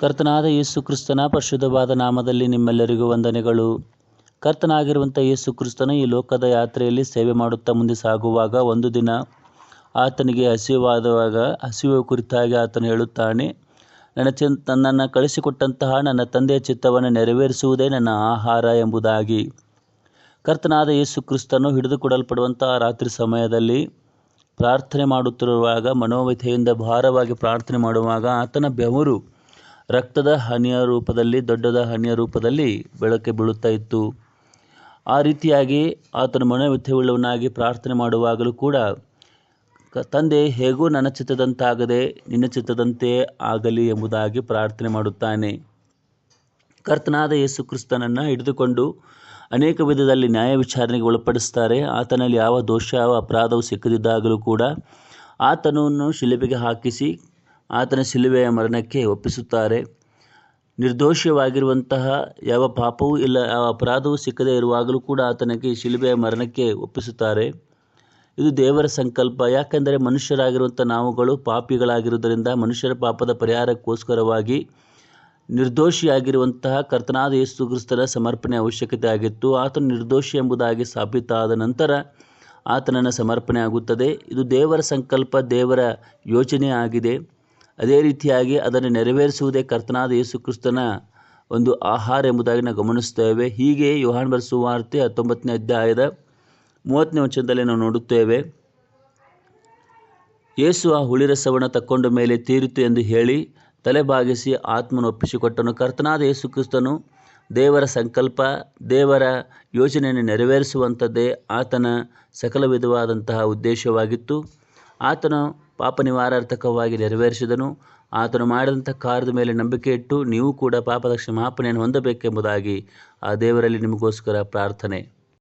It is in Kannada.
ಕರ್ತನಾದ ಯೇಸು ಕ್ರಿಸ್ತನ ಪರಿಶುದ್ಧವಾದ ನಾಮದಲ್ಲಿ ನಿಮ್ಮೆಲ್ಲರಿಗೂ ವಂದನೆಗಳು. ಕರ್ತನಾಗಿರುವಂಥ ಯೇಸು ಕ್ರಿಸ್ತನ ಈ ಲೋಕದ ಯಾತ್ರೆಯಲ್ಲಿ ಸೇವೆ ಮಾಡುತ್ತಾ ಮುಂದೆ ಸಾಗುವಾಗ ಒಂದು ದಿನ ಆತನಿಗೆ ಹಸಿವಾದಾಗ ಹಸಿವು ಕುರಿತಾಗಿ ಆತನು ಹೇಳುತ್ತಾನೆ ನನ್ನ ಚಿ ನನ್ನನ್ನು ಕಳಿಸಿಕೊಟ್ಟಂತಹ ನನ್ನ ತಂದೆಯ ಚಿತ್ತವನ್ನು ನೆರವೇರಿಸುವುದೇ ನನ್ನ ಆಹಾರ ಎಂಬುದಾಗಿ. ಕರ್ತನಾದ ಯೇಸು ಕ್ರಿಸ್ತನು ಹಿಡಿದುಕೊಡಲ್ಪಡುವಂತಹ ರಾತ್ರಿ ಸಮಯದಲ್ಲಿ ಪ್ರಾರ್ಥನೆ ಮಾಡುತ್ತಿರುವಾಗ, ಮನೋವ್ಯಥೆಯಿಂದ ಭಾರವಾಗಿ ಪ್ರಾರ್ಥನೆ ಮಾಡುವಾಗ ಆತನ ಬೆವರು ರಕ್ತದ ಹನಿಯ ರೂಪದಲ್ಲಿ, ದೊಡ್ಡದ ಹನಿಯ ರೂಪದಲ್ಲಿ ಬೆಳಕೆ ಬೀಳುತ್ತಾ ಇತ್ತು. ಆ ರೀತಿಯಾಗಿ ಆತನ ಮನೋವ್ಯಥೆಯುಳ್ಳವನಾಗಿ ಪ್ರಾರ್ಥನೆ ಮಾಡುವಾಗಲೂ ಕೂಡ ತಂದೆ, ಹೇಗೂ ನನ್ನ ಚಿತ್ತದಂತಾಗದೆ ನಿನ್ನ ಚಿತ್ತದಂತೆ ಆಗಲಿ ಎಂಬುದಾಗಿ ಪ್ರಾರ್ಥನೆ ಮಾಡುತ್ತಾನೆ. ಕರ್ತನಾದ ಯೇಸು ಕ್ರಿಸ್ತನನ್ನು ಹಿಡಿದುಕೊಂಡು ಅನೇಕ ವಿಧದಲ್ಲಿ ನ್ಯಾಯ ವಿಚಾರಣೆಗೆ ಒಳಪಡಿಸ್ತಾರೆ ಆತನಲ್ಲಿ ಯಾವ ದೋಷ, ಯಾವ ಅಪರಾಧವು ಸಿಕ್ಕದಿದ್ದಾಗಲೂ ಕೂಡ ಆತನನ್ನು ಶಿಲುಬೆಗೆ ಹಾಕಿಸಿ ಆತನ ಶಿಲುಬೆಯ ಮರಣಕ್ಕೆ ಒಪ್ಪಿಸುತ್ತಾರೆ. ನಿರ್ದೋಷವಾಗಿರುವಂತಹ ಯಾವ ಪಾಪವೂ ಇಲ್ಲ, ಯಾವ ಅಪರಾಧವೂ ಸಿಕ್ಕದೇ ಇರುವಾಗಲೂ ಕೂಡ ಆತನಿಗೆ ಶಿಲುಬೆಯ ಮರಣಕ್ಕೆ ಒಪ್ಪಿಸುತ್ತಾರೆ. ಇದು ದೇವರ ಸಂಕಲ್ಪ. ಯಾಕೆಂದರೆ ಮನುಷ್ಯರಾಗಿರುವಂಥ ನಾವುಗಳು ಪಾಪಿಗಳಾಗಿರುವುದರಿಂದ ಮನುಷ್ಯರ ಪಾಪದ ಪರಿಹಾರಕ್ಕೋಸ್ಕರವಾಗಿ ನಿರ್ದೋಷಿಯಾಗಿರುವಂತಹ ಕರ್ತನಾದ ಯೇಸು ಕ್ರಿಸ್ತನ ಸಮರ್ಪಣೆ ಅವಶ್ಯಕತೆ ಆಗಿತ್ತು. ಆತನು ನಿರ್ದೋಷಿ ಎಂಬುದಾಗಿ ಸಾಬೀತಾದ ನಂತರ ಆತನನ್ನು ಸಮರ್ಪಣೆ ಆಗುತ್ತದೆ. ಇದು ದೇವರ ಸಂಕಲ್ಪ, ದೇವರ ಯೋಚನೆ ಆಗಿದೆ. ಅದೇ ರೀತಿಯಾಗಿ ಅದನ್ನು ನೆರವೇರಿಸುವುದೇ ಕರ್ತನಾದ ಯೇಸು ಕ್ರಿಸ್ತನ ಒಂದು ಆಹಾರ ಎಂಬುದಾಗಿ ನಾವು ಗಮನಿಸ್ತೇವೆ ಹೀಗೆ ಯೋಹಾನ್ ಸುವಾರ್ತೆ ಹತ್ತೊಂಬತ್ತನೇ ಅಧ್ಯಾಯದ ಮೂವತ್ತನೇ ವಚನದಲ್ಲಿ ನಾವು ನೋಡುತ್ತೇವೆ, ಯೇಸು ಆ ಹುಳಿರಸವನ್ನು ತಕ್ಕೊಂಡ ಮೇಲೆ ತೀರಿತು ಎಂದು ಹೇಳಿ ತಲೆಬಾಗಿಸಿ ಆತ್ಮನು ಒಪ್ಪಿಸಿಕೊಟ್ಟನು. ಕರ್ತನಾದ ಯೇಸು ಕ್ರಿಸ್ತನು ದೇವರ ಸಂಕಲ್ಪ, ದೇವರ ಯೋಜನೆಯನ್ನು ನೆರವೇರಿಸುವಂಥದ್ದೇ ಆತನ ಸಕಲ ವಿಧವಾದಂತಹ ಉದ್ದೇಶವಾಗಿತ್ತು. ಆತನು ಪಾಪ ನಿವಾರಾರ್ಥಕವಾಗಿ ನೆರವೇರಿಸಿದನು. ಆತನು ಮಾಡಿದಂಥ ಕಾರ್ಯದ ಮೇಲೆ ನಂಬಿಕೆ ಇಟ್ಟು ನೀವು ಕೂಡ ಪಾಪದ ಕ್ಷಮಾಪಣೆಯನ್ನು ಹೊಂದಬೇಕೆಂಬುದಾಗಿ ಆ ದೇವರಲ್ಲಿ ನಿಮಗೋಸ್ಕರ ಪ್ರಾರ್ಥನೆ.